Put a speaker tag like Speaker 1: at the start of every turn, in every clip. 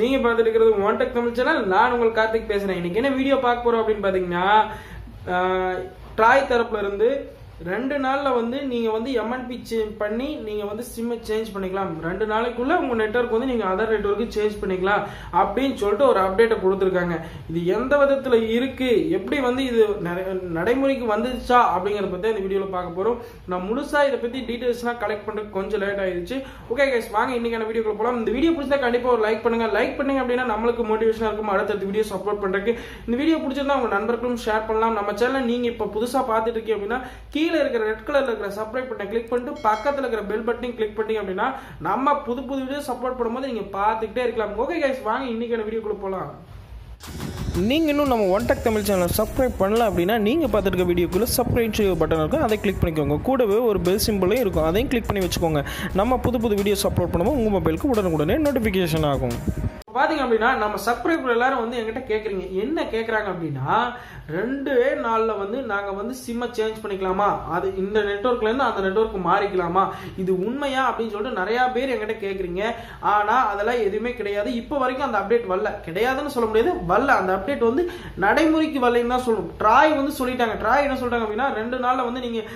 Speaker 1: நீங்க பார்த்துட்டு இருக்கிறது ஒன் டெக் தமிழ் சேனல் நான் உங்கள் கார்த்திக் பேசுறேன். இன்னைக்கு என்ன வீடியோ பார்க்க போறோம் அப்படின்னு பாத்தீங்கன்னா ட்ராய் தரப்புல இருந்து ரெண்டு நாளில் வந்து நீங்கள் வந்து எம்என்பி பண்ணி நீங்கள் வந்து சிம்மை சேஞ்ச் பண்ணிக்கலாம். ரெண்டு நாளைக்குள்ளே உங்கள் நெட்வொர்க் வந்து நீங்கள் அதர் நெட்ஒர்க்கு சேஞ்ச் பண்ணிக்கலாம் அப்படின்னு சொல்லிட்டு ஒரு அப்டேட்டை கொடுத்துருக்காங்க. இது எந்த விதத்தில் இருக்குது எப்படி வந்து இது நடைமுறைக்கு வந்துச்சா அப்படிங்கிறத பற்றி இந்த வீடியோவில் பார்க்க போகிறோம் நான் முழுசாக இதை பற்றி டீட்டெயில்ஸ்லாம் கலெக்ட் பண்ணுறதுக்கு கொஞ்சம் லேட் ஆயிடுச்சு. ஓகே கேஸ் வாங்க இன்றைக்கான வீடியோக்குள்ள போகலாம் இந்த வீடியோ பிடிச்சா கண்டிப்பாக ஒரு லைக் பண்ணுங்க. லைக் பண்ணுங்க அப்படின்னா நம்மளுக்கு மோட்டிவேஷனாக இருக்கும். அடுத்தடுத்த வீடியோ சப்போர்ட் பண்ணுறதுக்கு இந்த வீடியோ பிடிச்சிருந்தா உங்கள் நண்பர்களும் ஷேர் பண்ணலாம். நம்ம சேனலில் நீங்கள் இப்போ புதுசாக பார்த்துட்டு இருக்கீங்க அப்படின்னா கீழே இருக்கிற ரெட் கலர்ல இருக்கிற சப்ஸ்கிரைப் பட்டனை கிளிக் பண்ணிட்டு பக்கத்துல இருக்கிற பெல் பட்டனையும் கிளிக் பண்ணி அப்படின்னா நம்ம புது புது வீடியோ சப்போர்ட் பண்ணும்போது நீங்க பார்த்துக்கிட்டே இருக்கலாம். ஓகே கைஸ் வாங்க இன்னைக்கான வீடியோக்குள்ள போலாம்.
Speaker 2: நீங்கள் இன்னும் நம்ம ஒன் டெக் தமிழ் சேனலை சப்ஸ்கிரைப் பண்ணல அப்படின்னா நீங்கள் பார்த்துருக்க வீடியோக்குள்ளே சப்ஸ்கிரைப் செய்ய பட்டன் இருக்கும். அதை கிளிக் பண்ணிக்கோங்க. கூடவே ஒரு பெல் சிம்பிளும் இருக்கும். அதையும் கிளிக் பண்ணி வச்சுக்கோங்க. நம்ம புது புது வீடியோஸ் அப்லோட் பண்ணும்போது உங்கள் மொபைலுக்கு உடனுக்குடனே நோட்டிஃபிகேஷன் ஆகும்.
Speaker 1: பார்த்தீங்க அப்படின்னா நம்ம சப்ஸ்கிரைபர் எல்லாரும் வந்து எங்கிட்ட கேட்குறீங்க என்ன கேட்குறாங்க அப்படின்னா ரெண்டே நாளில் வந்து நாங்கள் வந்து சிம்மை சேஞ்ச் பண்ணிக்கலாமா? அது இந்த நெட்ஒர்க்லேருந்து அந்த நெட்வொர்க் மாறிக்கலாமா? இது உண்மையா அப்படின்னு சொல்லிட்டு நிறையா பேர் எங்கிட்ட கேட்குறீங்க ஆனால் அதெல்லாம் எதுவுமே கிடையாது. இப்போ வரைக்கும் அந்த அப்டேட் வரல. கிடையாதுன்னு சொல்ல முடியாது. வரல. அந்த அப்டேட் வந்து நடைமுறைக்கு வரலைன்னு தான் சொல்லணும். ட்ராய் வந்து சொல்லிட்டாங்க. ட்ராய் என்ன சொல்கிறாங்க அப்படின்னா ரெண்டு நாளில் வந்து நீங்கள்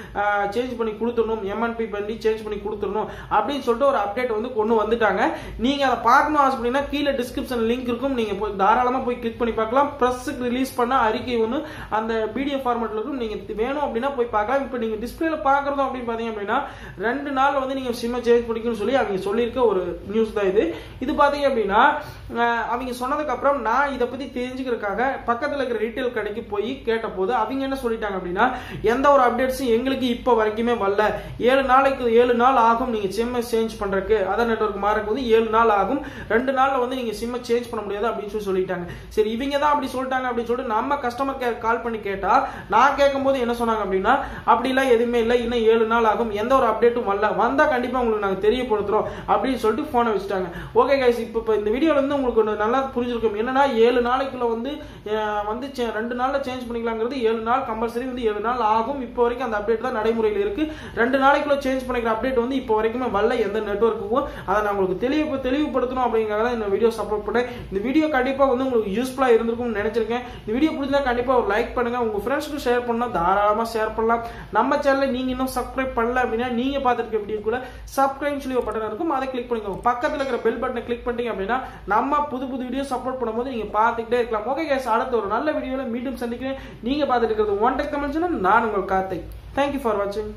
Speaker 1: சேஞ்ச் பண்ணி கொடுத்துடணும். எம்என்பி பண்ணி சேஞ்ச் பண்ணி கொடுத்துடணும் அப்படின்னு சொல்லிட்டு ஒரு அப்டேட் வந்து கொண்டு வந்துட்டாங்க. நீங்கள் அதை பார்க்கணும் ஆசைப்பட்டீங்கன்னா கீழே டிஸ்கிரிப்ஷன் லிங்க் இருக்கும். நீங்க போய் தாராளமா போய் கிளிக் பண்ணி பார்க்கலாம். பிரஸ்க்கு ரிலீஸ் பண்ண அறிக்கை ஒன்று அந்த பிடிஎஃப் ஃபார்மேட்ல இருக்கும். நீங்க வேணும் அப்படின்னா போய் பார்க்கலாம். இப்போ நீங்க டிஸ்பிளேல பாக்குறதும் அப்படின்னு பாத்தீங்க அப்படின்னா ரெண்டு நாள் வந்து நீங்க சிம்ம சேஞ்ச் பண்ணிக்கணும்னு சொல்லி அவங்க சொல்லியிருக்க ஒரு நியூஸ் தான் இது. இது பாத்தீங்க அப்படின்னா அவங்க சொன்னதுக்கு அப்புறம் நான் இதை பத்தி தெரிஞ்சுக்கிறதுக்காக பக்கத்துல இருக்கிற ரீட்டைல் கடைக்கு போய் கேட்டபோது அவங்க என்ன சொல்லிட்டாங்க அப்படின்னா எந்த ஒரு அப்டேட்ஸும் எங்களுக்கு இப்போ வரைக்குமே வரல. ஏழு நாளைக்கு ஏழு நாள் ஆகும். நீங்க சிம்மை சேஞ்ச் பண்றதுக்கு. அதர் நெட்வொர்க் மாறக்கு வந்து ஏழு நாள் ஆகும். ரெண்டு நாள்ல வந்து நீங்க சிம்மை சேஞ்ச் பண்ண முடியாது அப்படின்னு சொல்லி சொல்லிட்டாங்க. சரி இவங்க தான் அப்படி சொல்லிட்டாங்க அப்படின்னு சொல்லிட்டு நம்ம கஸ்டமர் கேர் கால் பண்ணி கேட்டால் நான் கேட்கும்போது என்ன சொன்னாங்க அப்படின்னா அப்படிலாம் எதுவுமே இல்லை இன்னும் ஏழு நாள் ஆகும் எந்த ஒரு அப்டேட்டும் வரல வந்தால் கண்டிப்பாக உங்களுக்கு நாங்கள் தெரியப்படுத்துகிறோம் அப்படின்னு சொல்லிட்டு ஃபோனை வச்சுட்டாங்க. ஓகே கைஸ் இப்போ இப்போ இந்த வீடியோவில் வந்து உங்களுக்கு ஒன்று நல்லா புரிஞ்சிருக்கும். என்னன்னா ஏழு நாளைக்குள்ள வந்து வந்து சே- ரெண்டு நாளில் சேஞ்ச் பண்ணிக்கலாங்கிறது ஏழு நாள் கம்பல்சரி வந்து ஏழு நாள் ஆகும். இப்போ வரைக்கும் அந்த அப்டேட் தான் நடைமுறையில் இருக்கு. ரெண்டு நாளைக்குள்ள சேஞ்ச் பண்ணிக்கிற அப்டேட் வந்து இப்போ வரைக்குமே வரல எந்த நெட்வொர்க்குக்கும் அதை நான் உங்களுக்கு தெளிவு தெளிவுபடுத்தணும் அப்படிங்கிறத இந்த வீடியோ சப்போர்ட் பண்ணேன் இந்த வீடியோ கண்டிப்பாக வந்து உங்களுக்கு யூஸ்ஃபுல்லாக இருந்திருக்கும்னு நினைச்சிருக்கேன். இந்த வீடியோ பிடிச்சா கண்டிப்பாக ஒரு லைக் பண்ணுங்கள் உங்கள் ஃப்ரெண்ட்ஸ்க்கு ஷேர் பண்ணால் தாராளமாக ஷேர் பண்ணலாம். நம்ம சேனலில் நீங்கள் இன்னும் சப்ஸ்கிரைப் பண்ணல அப்படின்னா நீங்கள் பார்த்துருக்க வீடியோ கூட சப்ஸ்கிரைப் சொல்லி ஒரு பட்டன் இருக்கும். அதை கிளிக் பண்ணிக்கோங்க. பக்கத்தில் இருக்கிற பெல் பட்டனை கிளிக் பண்ணிட்டீங்க அப்படின்னா நம்ம புது புது வீடியோ சப்போர்ட் பண்ணும்போது நீங்கள் பார்த்துக்கிட்டே இருக்கலாம். ஓகே கேஸ் அடுத்த ஒரு நல்ல வீடியோவில் மீண்டும் சந்திக்கிறேன். நீங்கள் பார்த்துட்டு இருக்கிறது ஒன் டெக் கமெண்ட்ஸ் நான் உங்கள் கார்த்திக். தேங்க்யூ ஃபார் வாட்சிங்